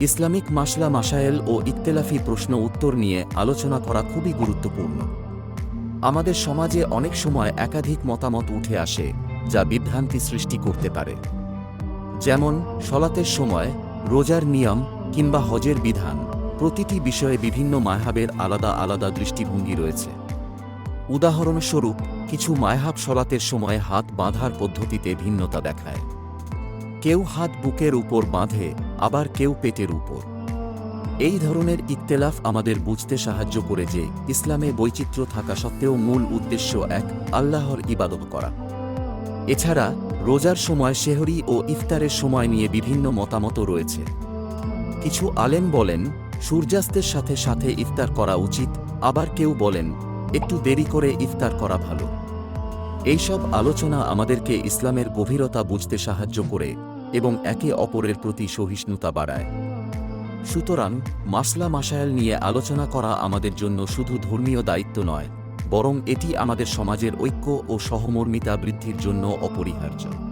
Islamic মাসলা মাসায়েল ও ইত্তেলাফি প্রশ্ন উত্তর নিয়ে আলোচনা করা খুবই গুরুত্বপূর্ণ। আমাদের সমাজে অনেক সময় একাধিক মতামত উঠে আসে, যা বিভ্রান্তি সৃষ্টি করতে পারে। যেমন, সলাতের সময় রোজার নিয়ম কিংবা হজের বিধান প্রতিটি বিষয়ে বিভিন্ন মায়হাবের আলাদা আলাদা দৃষ্টিভঙ্গি রয়েছে। উদাহরণস্বরূপ, কিছু মায়হাব সলাতের সময় হাত বাঁধার পদ্ধতিতে ভিন্নতা দেখায়। কেউ হাত বুকের উপর বাঁধে আবার কেউ পেটের উপর। এই ধরনের ইত্তেলাফ আমাদের বুঝতে সাহায্য করে যে, ইসলামে বৈচিত্র্য থাকা সত্ত্বেও মূল উদ্দেশ্য এক, আল্লাহর ইবাদত করা। এছাড়া, রোজার সময় শেহরি ও ইফতারের সময় নিয়ে বিভিন্ন মতামত রয়েছে। কিছু আলেম বলেন, সূর্যাস্তের সাথে সাথে ইফতার করা উচিত, আবার কেউ বলেন, একটু দেরি করে ইফতার করা ভালো। এইসব আলোচনা আমাদেরকে ইসলামের গভীরতা বুঝতে সাহায্য করে এবং একে অপরের প্রতি সহিষ্ণুতা বাড়ায়। সুতরাং মাসলা মাসায়াল নিয়ে আলোচনা করা আমাদের জন্য শুধু ধর্মীয় দায়িত্ব নয়, বরং এটি আমাদের সমাজের ঐক্য ও সহমর্মিতা বৃদ্ধির জন্য অপরিহার্য।